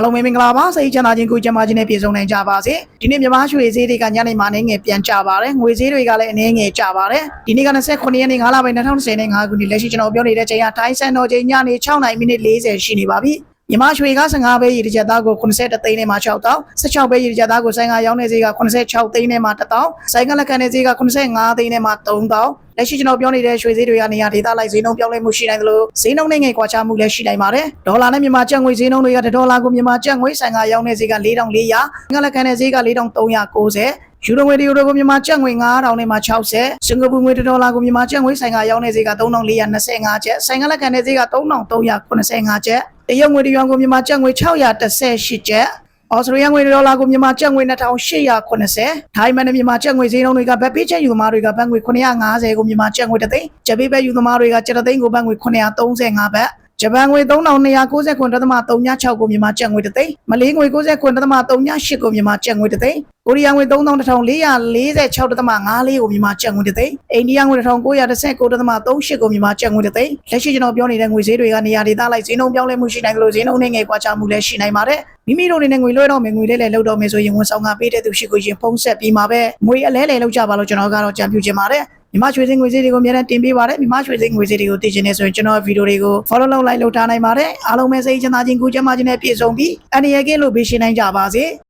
အားလုံးပဲမင်္ဂလာပါစိတ်ချမ်းသာခြင်းကိုကျန်းမာခြင်းနဲ့ပြည့်စုံနိုင်ကြပါစေဒီနေ့မြန်မာရွှေဈေးတွေကညနေမှာအနေငယ်ပြန်ကျပါတယ်ငွေဈေးတွေကလည်းအနေငယ်ကျပါတယ်ဒီနေ့က29ရက်နေ့9လပိုင်း2025ခုနှစ်လက်ရှိကျွန်တော်ပြောနေတဲ့ချိန်ကတိုင်းစံတော်ချိန်ညနေ6နာရီမိနစ်40ရှိနေပါပြီ မြန်မာရွှေက15ပဲရေတစ်ကြက်သားကို83သိန်းနဲ့မှ6တောင်း16ပဲရေတစ်ကြက်သားကိုဆိုင်ကရောင်းနေဈေးက86သိန်းနဲ့မှ1တောင်းဆိုင်ကလက်ခံနေဈေးက85သိန်းနဲ့မှ3တောင်းလက်ရှိကျွန်တော်ပြောနေတဲ့ရွှေဈေးတွေကနေရာဒေသလိုက်ဈေးနှုန်းပြောင်းလဲမှုရှိနိုင်သလိုဈေးနှုန်းနဲ့ငယ်ကွာခြားမှုလည်းရှိနိုင်ပါတယ်ဒေါ်လာနဲ့မြန်မာကျပ်ငွေဈေးနှုန်းတွေက1ဒေါ်လာကိုမြန်မာကျပ်ငွေဆိုင်ကရောင်းနေဈေးက4400ငါလက်ခံနေဈေးက4390 ယူရိုငွေတယူရိုကိုမြန်မာကျပ်ငွေ9000နဲ့မှ60စင်ကာပူငွေ1ဒေါ်လာကိုမြန်မာကျပ်ငွေဆိုင်ကရောင်းနေဈေးက3425ကျပ်ဆိုင်ကလက်ခံနေဈေးက3385ကျပ်တရုတ်ငွေတရွမ်ကိုမြန်မာကျပ်ငွေ618ကျပ်ဩစတြေးလျငွေဒေါ်လာကိုမြန်မာကျပ်ငွေ2880ထိုင်းမန်နဲ့မြန်မာကျပ်ငွေဈေးနှုန်းတွေကဗတ်ပေးချက်ယူသမားတွေကဘတ်ငွေ950ကိုမြန်မာကျပ်ငွေတသိန်းကျပ်ပေးပဲယူသမားတွေကကျပ်တသိန်းကိုဘတ်ငွေ935ဘတ် ဂျပန်ငွေ3299.36ကိုမြန်မာကျပ်ငွေတသိန်းမလေးငွေ69.38ကိုမြန်မာကျပ်ငွေတသိန်းကိုရီးယားငွေ3446.54ကိုမြန်မာကျပ်ငွေတသိန်းအိန္ဒိယငွေ1919.38ကိုမြန်မာကျပ်ငွေတသိန်းလက်ရှိကျွန်တော်ပြောနေတဲ့ငွေဈေးတွေကနေရာဒေသလိုက်ဈေးနှုန်းပြောင်းလဲမှုရှိနိုင်တယ်လို့ဈေးနှုန်းနဲ့ငယ်ကွာခြားမှုလည်းရှိနိုင်ပါတယ်မိမိတို့အနေနဲ့ငွေလွှဲတော့မယ်ငွေလဲလဲလောက်တော့မယ်ဆိုရင်ဝန်ဆောင်ကပေးတဲ့သူရှိကိုရင်ဖုံးဆက်ပြီးမှာပဲငွေအလဲလဲလောက်ကြပါလို့ကျွန်တော်ကတော့ကြံပြုချင်ပါတယ် မြမရွှေစင်းငွေစည်းတွေကိုအများနဲ့တင်ပေးပါတယ်မြမရွှေစင်းငွေစည်းတွေကိုသိချင်နေဆိုရင်ကျွန်တော်ဗီဒီယိုတွေကို follow လုပ်လိုက်လုပ်ထားနိုင်ပါတယ်အားလုံးပဲစိတ်ချမ်းသာခြင်းကိုကျန်းမာခြင်းနဲ့ပြည့်စုံပြီးအနေရကင်းလို့ပေးရှင်းနိုင်ကြပါစေ